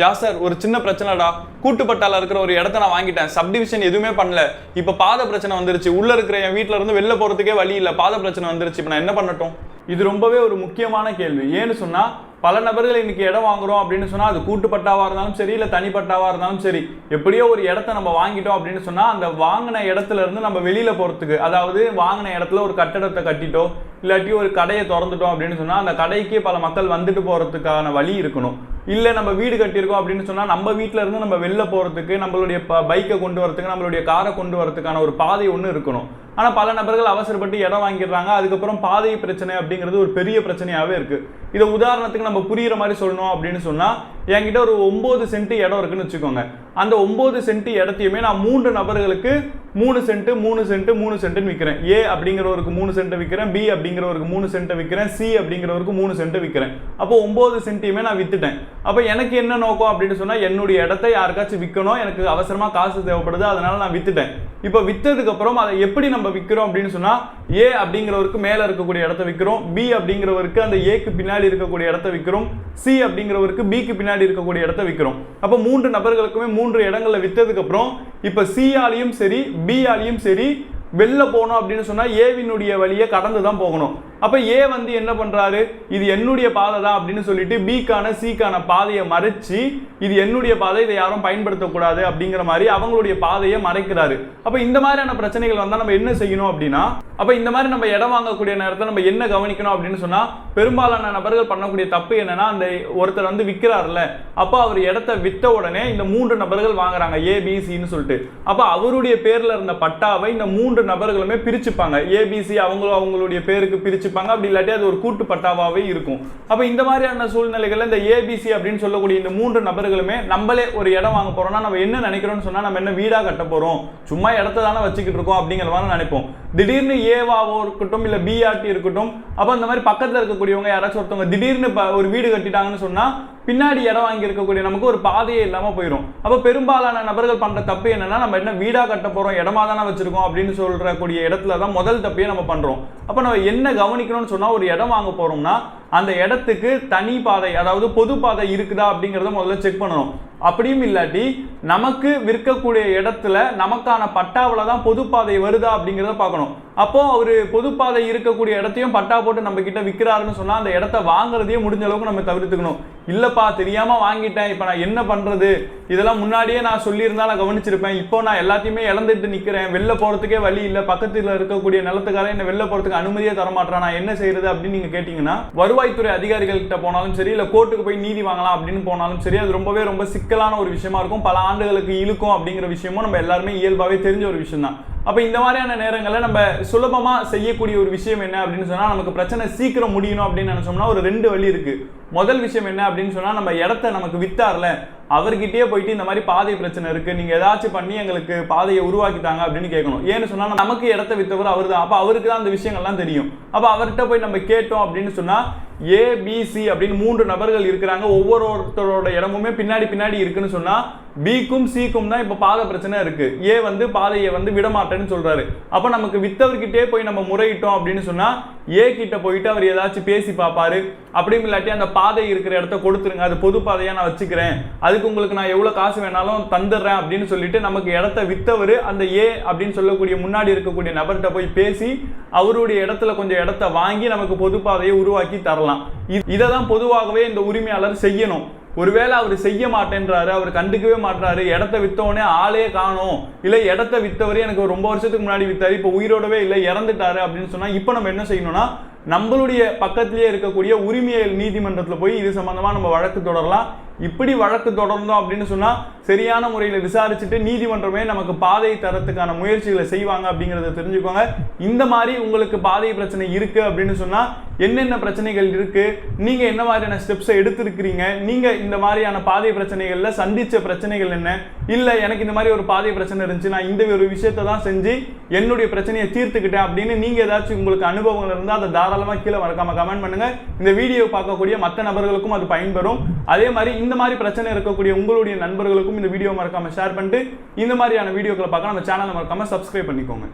யா sir ஒரு சின்ன பிரச்சனைடா. கூட்டுப்பட்டால இருக்கிற ஒரு இடத்த நான் வாங்கிட்டேன். சப்டிவிஷன் எதுவுமே பண்ணல. இப்போ பாத பிரச்சனை வந்துருச்சு. உள்ள இருக்கிற என் வீட்ல இருந்து வெளில போறதுக்கே வழி இல்லை. பாத பிரச்சனை வந்துருச்சு. இப்போ நான் என்ன பண்ணட்டும்? இது ரொம்பவே ஒரு முக்கியமான கேள்வி. ஏன்னு சொன்னா பல நபர்கள் இன்னைக்கு இடம் வாங்குறோம் அப்படின்னு சொன்னால் அது கூட்டுப்பட்டாவாக இருந்தாலும் சரி இல்லை தனிப்பட்டாவாக இருந்தாலும் சரி எப்படியோ ஒரு இடத்த நம்ம வாங்கிட்டோம் அப்படின்னு சொன்னால் அந்த வாங்கின இடத்துல இருந்து நம்ம வெளியில் போகிறதுக்கு அதாவது வாங்கின இடத்துல ஒரு கட்டடத்தை கட்டிட்டோம் இல்லாட்டி ஒரு கடையை திறந்துட்டோம் அப்படின்னு சொன்னால் அந்த கடைக்கே பல மக்கள் வந்துட்டு போகிறதுக்கான வழி இருக்கணும். இல்லை நம்ம வீடு கட்டியிருக்கோம் அப்படின்னு சொன்னால் நம்ம வீட்டில் இருந்து நம்ம வெளில போகிறதுக்கு நம்மளுடைய பைக்கை கொண்டு வரதுக்கு நம்மளுடைய காரை கொண்டு வரதுக்கான ஒரு பாதை ஒன்று இருக்கணும். ஆனால் பல நபர்கள் அவசரப்பட்டு இடம் வாங்கிடுறாங்க. அதுக்கப்புறம் பாதை பிரச்சனை அப்படிங்கிறது ஒரு பெரிய பிரச்சனையாகவே இருக்குது இதை உதாரணத்துக்கு நம்ம புரிகிற மாதிரி சொல்லணும் அப்படின்னு சொன்னால் என்கிட்ட ஒரு ஒம்பது சென்ட் இடம் இருக்குன்னு வச்சுக்கோங்க. அந்த ஒம்பது சென்ட் இடத்தையுமே நான் மூன்று நபர்களுக்கு மூணு சென்ட் மூணு சென்ட் மூணு சென்ட்னு விற்கிறேன் ஏ அப்படிங்கிறவருக்கு மூணு சென்ட் விற்கிறேன் பி அப்படிங்கிறவருக்கு மூணு சென்ட் விற்கிறேன் சி அப்படிங்கிறவருக்கு மூணு சென்ட் விற்கிறேன் அப்போ ஒம்பது சென்ட்டையுமே நான் வித்துட்டேன். அப்போ எனக்கு என்ன நோக்கம் அப்படின்னு சொன்னா என்னுடைய இடத்த யாருக்காச்சும் விற்கணும் எனக்கு அவசரமா காசு தேவைப்படுது. அதனால நான் வித்துட்டேன். இப்போ வித்ததுக்கு அப்புறம் அதை எப்படி நம்ம விற்கிறோம் அப்படின்னு சொன்னா ஏ அப்படிங்கிறவருக்கு மேல இருக்கக்கூடிய இடத்த விற்கிறோம் பி அப்படிங்கிறவருக்கு அந்த ஏக்கு பின்னாடி இருக்கக்கூடிய இடத்த விற்கிறோம் சி அப்படிங்கிறவருக்கு பிக்கு பின்னாடி இருக்கக்கூடிய இடத்த விற்கிறோம் அப்போ மூன்று நபர்களுக்குமே மூன்று இடங்களில் விற்றதுக்கப்புறம் அப்புறம் இப்போ சி சரி பி ஆலையும் சரி வெளில போகணும் அப்படின்னு சொன்னால் ஏவினுடைய வழியை கடந்து தான் போகணும். அப்ப ஏ வந்து என்ன பண்றாரு? இது என்னுடைய பாதை தான் அப்படின்னு சொல்லிட்டு பிக்கான சிக்கான பாதையை மறைச்சு இது என்னுடைய பாதை இதை யாரும் பயன்படுத்தக்கூடாது அப்படிங்கிற மாதிரி அவங்களுடைய பாதையை மறைக்கிறாரு. அப்ப இந்த மாதிரியான பிரச்சனைகள் வந்தா நம்ம என்ன செய்யணும் அப்படின்னா அப்ப இந்த மாதிரி நம்ம இடம் வாங்கக்கூடிய நேரத்தில் நம்ம என்ன கவனிக்கணும் அப்படின்னு சொன்னா பெரும்பாலான நபர்கள் பண்ணக்கூடிய தப்பு என்னன்னா அந்த ஒருத்தர் வந்து விற்கிறாருல அப்போ அவர் இடத்த விற்ற உடனே இந்த மூன்று நபர்கள் வாங்குறாங்க ஏபிசின்னு சொல்லிட்டு. அப்ப அவருடைய பேர்ல இருந்த பட்டாவை இந்த மூன்று நபர்களுமே பிரிச்சுப்பாங்க. ஏபிசி அவங்களும் அவங்களுடைய பேருக்கு பிரிச்சு பிரிச்சுப்பாங்க அப்படி இல்லாட்டி அது ஒரு கூட்டு பட்டாவாகவே இருக்கும். அப்போ இந்த மாதிரியான சூழ்நிலைகள்ல இந்த ஏபிசி அப்படின்னு சொல்லக்கூடிய இந்த மூன்று நபர்களுமே நம்மளே ஒரு இடம் வாங்க போறோம்னா நம்ம என்ன நினைக்கிறோம்னு சொன்னால் நம்ம என்ன வீடாக கட்ட போகிறோம் சும்மா இடத்த தானே வச்சுக்கிட்டு இருக்கோம் அப்படிங்கிற மாதிரி நினைப்போம். திடீர்னு ஏவாவோ இருக்கட்டும் இல்லை பிஆர்டி இருக்கட்டும் அப்போ அந்த மாதிரி பக்கத்தில் இருக்கக்கூடியவங்க யாராச்சும் ஒருத்தவங்க திடீர்னு இப்போ ஒரு வீடு கட்டிட்டாங்கன்னு சொன்னால் பின்னாடி இடம் வாங்கி இருக்கக்கூடிய நமக்கு ஒரு பாதையே இல்லாமல் போயிடும் அப்போ பெரும்பாலான நபர்கள் பண்ணுற தப்பு என்னன்னா நம்ம என்ன வீடாக கட்ட போகிறோம் இடமா தானே வச்சிருக்கோம் அப்படின்னு சொல்கிறக்கூடிய இடத்துல தான் முதல் தப்பையே நம்ம பண்ணுறோம் அப்போ நம்ம என்ன கவனிக்கணும்னு சொன்னால் ஒரு இடம் வாங்க போகிறோம்னா அந்த இடத்துக்கு தனி பாதை அதாவது பொது பாதை இருக்குதா அப்படிங்கிறத முதல்ல செக் பண்ணணும். அப்படியும் இல்லாட்டி நமக்கு விற்கக்கூடிய இடத்துல நமக்கான பட்டாவில் தான் பொதுப்பாதை வருதா அப்படிங்கிறத பார்க்கணும். அப்போ அவர் பொதுப்பாதை இருக்கக்கூடிய இடத்தையும் பட்டா போட்டு நம்ம கிட்ட விற்கிறாருன்னு சொன்னால் அந்த இடத்த வாங்குறதையும் முடிஞ்ச அளவுக்கு நம்ம தவிர்த்துக்கணும். இல்லைப்பா தெரியாமல் வாங்கிட்டேன். இப்போ நான் என்ன பண்ணுறது இதெல்லாம் முன்னாடியே நான் சொல்லியிருந்தா நான் கவனிச்சிருப்பேன். இப்போ நான் எல்லாத்தையுமே இழந்துட்டு நிற்கிறேன் வெளில போகிறதுக்கே வழி இல்லை. பக்கத்தில் இருக்கக்கூடிய நிலத்துக்காரன் என்ன வெளில போகிறதுக்கு அனுமதியே தரமாட்டேன் நான் என்ன செய்யறது அப்படின்னு நீங்கள் கேட்டிங்கன்னா வருவாய்த்துறை அதிகாரிகள்கிட்ட போனாலும் சரி இல்லை கோர்ட்டுக்கு போய் நீதி வாங்கலாம் அப்படின்னு போனாலும் சரி அது ரொம்பவே ரொம்ப சிக்கலான ஒரு விஷயமா இருக்கும். பல ஆண்டுகளுக்கு இழுக்கும் அப்படிங்கிற விஷயமும் நம்ம எல்லாருமே இயல்பாகவே தெரிஞ்ச ஒரு விஷயம் தான் அப்ப இந்த மாதிரியான நேரங்களில் நம்ம சுலபமா செய்யக்கூடிய ஒரு விஷயம் என்ன அப்படின்னு சொன்னா நமக்கு பிரச்சனை சீக்கிரம் முடியணும் அப்படின்னு நினைச்சோம்னா ஒரு ரெண்டு வழி இருக்கு. முதல் விஷயம் என்ன அப்படின்னு சொன்னா நம்ம இடத்த நமக்கு வித்தார்ல அவர்கிட்டயே போயிட்டு இந்த மாதிரி பாதை பிரச்சனை இருக்கு நீங்க ஏதாச்சும் பண்ணி எங்களுக்கு பாதையை உருவாக்கிட்டாங்க அப்படின்னு கேட்கணும். ஏன்னு சொன்னா நமக்கு இடத்த வித்தவர் அவர் தான் அப்ப அவருக்கு தான் அந்த விஷயங்கள்லாம் தெரியும். அப்ப அவர்கிட்ட போய் நம்ம கேட்டோம் அப்படின்னு சொன்னா ஏபிசி அப்படின்னு மூன்று நபர்கள் இருக்கிறாங்க. ஒவ்வொருத்தரோட இடமுமே பின்னாடி பின்னாடி இருக்குன்னு சொன்னா பிக்கும் சிக்கும் தான் இப்போ பாதை பிரச்சனை இருக்கு. ஏ வந்து பாதையை வந்து விடமாட்டேன்னு சொல்றாரு. அப்போ நமக்கு வித்தவர்கிட்டே போய் நம்ம முறையிட்டோம் அப்படின்னு சொன்னா ஏ கிட்ட போயிட்டு அவர் ஏதாச்சும் பேசி பார்ப்பாரு. அப்படியும் இல்லாட்டி அந்த பாதை இருக்கிற இடத்த கொடுத்துருங்க. அது பொது பாதையா நான் வச்சுக்கிறேன். அதுக்கு உங்களுக்கு நான் எவ்வளவு காசு வேணாலும் தந்துடுறேன் அப்படின்னு சொல்லிட்டு நமக்கு இடத்த வித்தவர் அந்த ஏ அப்படின்னு சொல்லக்கூடிய முன்னாடி இருக்கக்கூடிய நபர்கிட்ட போய் பேசி அவருடைய இடத்துல கொஞ்சம் இடத்த வாங்கி நமக்கு பொது பாதையை உருவாக்கி தரலாம். இதை தான் பொதுவாகவே இந்த உரிமையாளர் செய்யணும். ஒருவேளை அவர் செய்ய மாட்டேன்றாரு அவர் கண்டுக்கவே மாட்டாரு இடத்த வித்தவனே ஆளே காணும். இல்லை இடத்த வித்தவரே எனக்கு ரொம்ப வருஷத்துக்கு முன்னாடி வித்தாரு இப்போ உயிரோடவே இல்லை இறந்துட்டாரு அப்படின்னு சொன்னால் இப்போ நம்ம என்ன செய்யணும்னா நம்மளுடைய பக்கத்திலேயே இருக்கக்கூடிய உரிமையல் நீதிமன்றத்தில் போய் இது சம்மந்தமாக நம்ம வழக்கு தொடரலாம். இப்படி வழக்கு தொடர்ந்தோம் அப்படின்னு சொன்னால் சரியான முறையில் விசாரிச்சுட்டு நீதிமன்றமே நமக்கு பாதை தரத்துக்கான முயற்சிகளை செய்வாங்க அப்படிங்கிறத தெரிஞ்சுக்கோங்க. இந்த மாதிரி உங்களுக்கு பாதை பிரச்சனை இருக்குது அப்படின்னு சொன்னால் என்னென்ன பிரச்சனைகள் இருக்குது நீங்கள் என்ன மாதிரியான ஸ்டெப்ஸை எடுத்திருக்கிறீங்க? நீங்கள் இந்த மாதிரியான பாதை பிரச்சனைகளில் சந்தித்த பிரச்சனைகள் என்ன? இல்லை எனக்கு இந்த மாதிரி ஒரு பாதை பிரச்சனை இருந்துச்சு நான் இந்த ஒரு விஷயத்தை தான் செஞ்சு என்னுடைய பிரச்சனையை தீர்த்துக்கிட்டேன் அப்படின்னு நீங்கள் ஏதாச்சும் உங்களுக்கு அனுபவங்கள் இருந்தால் அதை தாராளமாக கீழே மறக்காமல் கமெண்ட் பண்ணுங்கள் இந்த வீடியோ பார்க்கக்கூடிய மற்ற நபர்களுக்கும் அது பயன்பெறும். அதே மாதிரி இந்த மாதிரி பிரச்சனை இருக்கக்கூடிய உங்களுடைய நண்பர்களுக்கும் இந்த வீடியோ மறக்காமல் ஷேர் பண்ணிட்டு இந்த மாதிரியான வீடியோக்களை பார்க்க நம்ம சேனலை மறக்காமல் சப்ஸ்கிரைப் பண்ணிக்கோங்க.